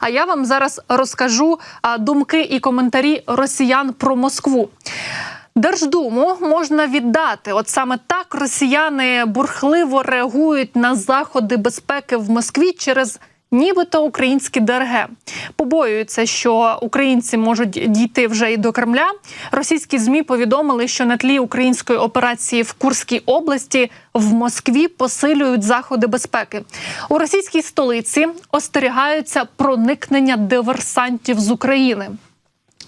А я вам зараз розкажу думки і коментарі росіян про Москву. Держдуму можна віддати. От саме так росіяни бурхливо реагують на заходи безпеки в Москві через. Нібито українські ДРГ побоюються, що українці можуть дійти вже і до Кремля. Російські змі повідомили, що на тлі української операції в Курській області в Москві посилюють заходи безпеки у російській столиці. Остерігаються проникнення диверсантів з України.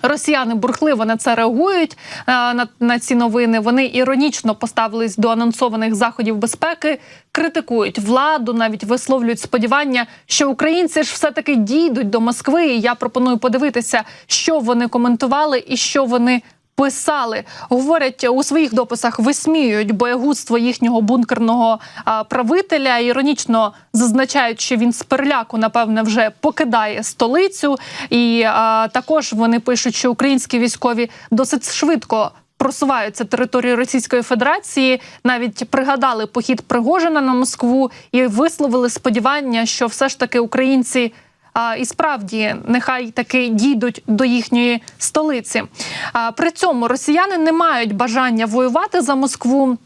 Росіяни бурхливо на це реагують е, на, на ці новини. Вони іронічно поставились до анонсованих заходів безпеки, критикують владу, навіть висловлюють сподівання, що українці ж все таки дійдуть до Москви. І Я пропоную подивитися, що вони коментували і що вони. Писали, говорять у своїх дописах, висміюють боягузтво їхнього бункерного а, правителя. Іронічно зазначають, що він з переляку, напевне, вже покидає столицю. І а, також вони пишуть, що українські військові досить швидко просуваються територією Російської Федерації. Навіть пригадали похід Пригожина на Москву і висловили сподівання, що все ж таки українці. А, і справді нехай таки дійдуть до їхньої столиці. А, при цьому росіяни не мають бажання воювати за Москву.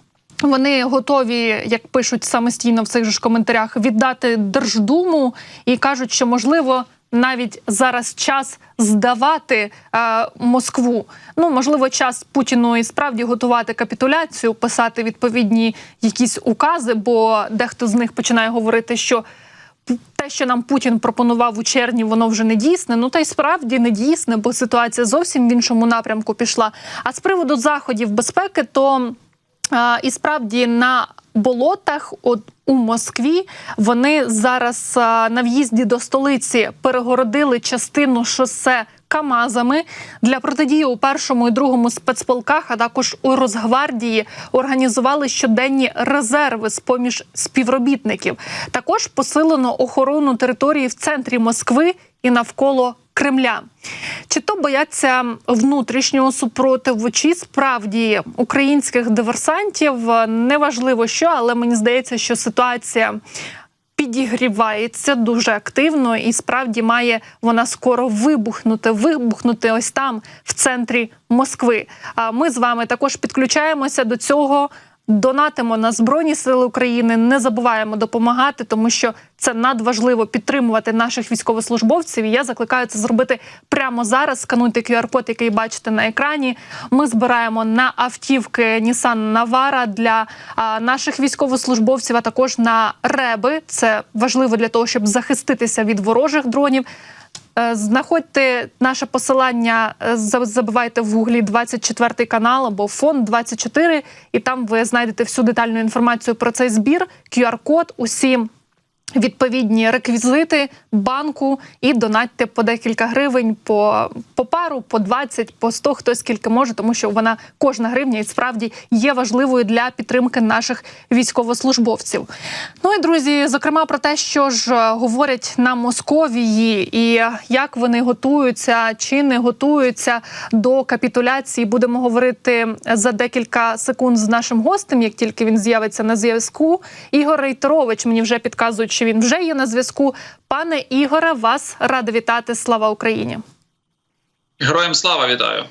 Вони готові, як пишуть самостійно в цих же ж коментарях, віддати Держдуму і кажуть, що можливо. Навіть зараз час здавати е, Москву. Ну можливо, час Путіну і справді готувати капітуляцію, писати відповідні якісь укази, бо дехто з них починає говорити, що те, що нам Путін пропонував у червні, воно вже не дійсне. Ну та й справді не дійсне, бо ситуація зовсім в іншому напрямку пішла. А з приводу заходів безпеки, то і справді на болотах, от у Москві, вони зараз на в'їзді до столиці перегородили частину шосе. Камазами для протидії у першому і другому спецполках, а також у Росгвардії організували щоденні резерви з поміж співробітників. Також посилено охорону території в центрі Москви і навколо Кремля. Чи то бояться внутрішнього супротиву, чи справді українських диверсантів неважливо що, але мені здається, що ситуація підігрівається дуже активно, і справді має вона скоро вибухнути, вибухнути ось там, в центрі Москви. А ми з вами також підключаємося до цього. Донатимо на збройні сили України, не забуваємо допомагати, тому що це надважливо підтримувати наших військовослужбовців. І Я закликаю це зробити прямо зараз. Скануйте QR-код, який бачите на екрані. Ми збираємо на автівки Nissan Navara для а, наших військовослужбовців, а також на реби. Це важливо для того, щоб захиститися від ворожих дронів. Е, знаходьте наше посилання, е, забивайте в гуглі 24 канал або фонд 24, і там ви знайдете всю детальну інформацію про цей збір, QR-код, усі відповідні реквізити банку і донатьте по декілька гривень по по пару, по 20, по 100, хто скільки може, тому що вона кожна гривня і справді є важливою для підтримки наших військовослужбовців. Ну і друзі, зокрема про те, що ж говорять на Московії, і як вони готуються чи не готуються до капітуляції. Будемо говорити за декілька секунд з нашим гостем, як тільки він з'явиться на зв'язку. Ігор Рейтерович мені вже підказують, що він вже є на зв'язку. Пане Ігоре, вас рада вітати. Слава Україні. Героям слава вітаю.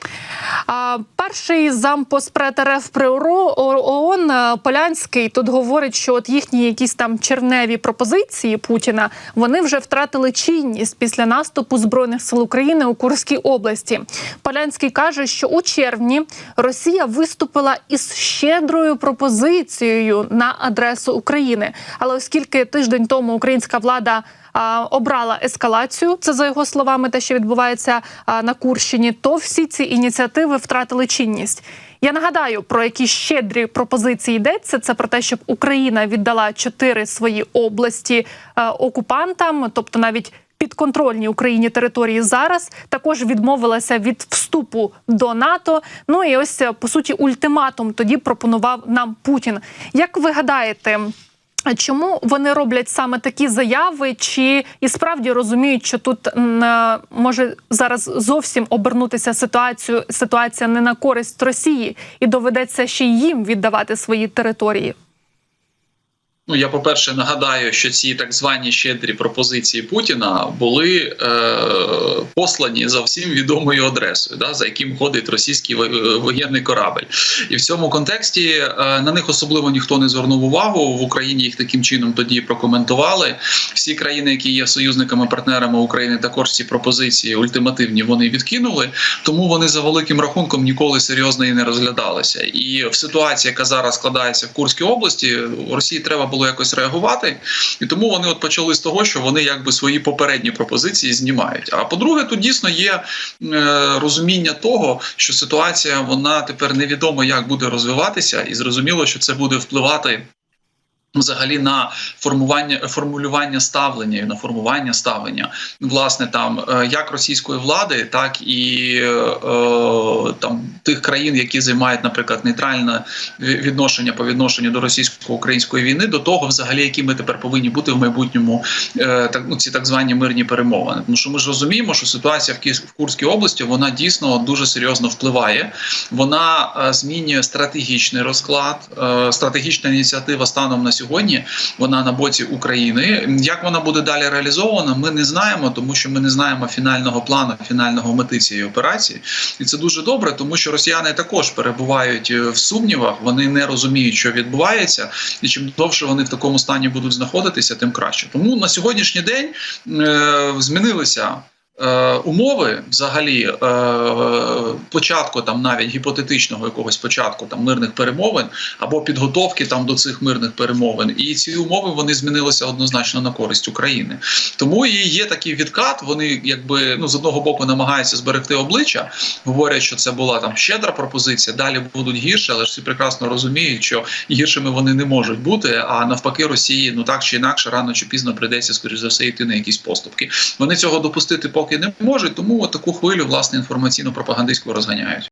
Перший зампоспред РФ при ООН Полянський тут говорить, що от їхні якісь там черневі пропозиції Путіна вони вже втратили чинність після наступу збройних сил України у Курській області. Полянський каже, що у червні Росія виступила із щедрою пропозицією на адресу України. Але оскільки тиждень тому українська влада обрала ескалацію. Це за його словами, те, що відбувається на Курщині, то всі ці ініціативи втратили чинність. Я нагадаю про які щедрі пропозиції йдеться. Це про те, щоб Україна віддала чотири свої області окупантам, тобто навіть. Підконтрольні Україні території зараз також відмовилася від вступу до НАТО. Ну і ось по суті ультиматум тоді пропонував нам Путін. Як ви гадаєте? Чому вони роблять саме такі заяви? Чи і справді розуміють, що тут може зараз зовсім обернутися ситуацію ситуація не на користь Росії, і доведеться ще їм віддавати свої території? Ну, я по-перше нагадаю, що ці так звані щедрі пропозиції Путіна були е, послані за всім відомою адресою, да, за яким ходить російський воєнний корабль. І в цьому контексті е, на них особливо ніхто не звернув увагу. В Україні їх таким чином тоді прокоментували. Всі країни, які є союзниками, партнерами України, також ці пропозиції ультимативні вони відкинули. Тому вони за великим рахунком ніколи серйозно і не розглядалися. І в ситуації, яка зараз складається в Курській області, Росії треба було якось реагувати, і тому вони от почали з того, що вони якби свої попередні пропозиції знімають. А по-друге, тут дійсно є е, розуміння того, що ситуація вона тепер невідомо як буде розвиватися, і зрозуміло, що це буде впливати. Взагалі на формування формулювання ставлення на формування ставлення власне там е, як російської влади, так і е, там тих країн, які займають, наприклад, нейтральне відношення по відношенню до російсько-української війни, до того, взагалі, які ми тепер повинні бути в майбутньому, е, так ну ці так звані мирні перемовини. Тому що ми ж розуміємо, що ситуація в Київ- в Курській області вона дійсно дуже серйозно впливає. Вона е, змінює стратегічний розклад, е, стратегічна ініціатива станом на сьогодні. Вона на боці України. Як вона буде далі реалізована, ми не знаємо, тому що ми не знаємо фінального плану, фінального мети цієї операції. І це дуже добре, тому що росіяни також перебувають е, в сумнівах. Вони не розуміють, що відбувається, і чим довше вони в такому стані будуть знаходитися, тим краще. Тому на сьогоднішній день е, змінилися. Е, умови взагалі е, початку там навіть гіпотетичного якогось початку там мирних перемовин або підготовки там до цих мирних перемовин, і ці умови вони змінилися однозначно на користь України. Тому і є такий відкат. Вони якби ну з одного боку намагаються зберегти обличчя, говорять, що це була там щедра пропозиція. Далі будуть гірше, але ж всі прекрасно розуміють, що гіршими вони не можуть бути. А навпаки, Росії ну так чи інакше, рано чи пізно прийдеться скоріш за все йти на якісь поступки. Вони цього допустити поки не можуть, тому таку хвилю власне інформаційно пропагандистську розганяють.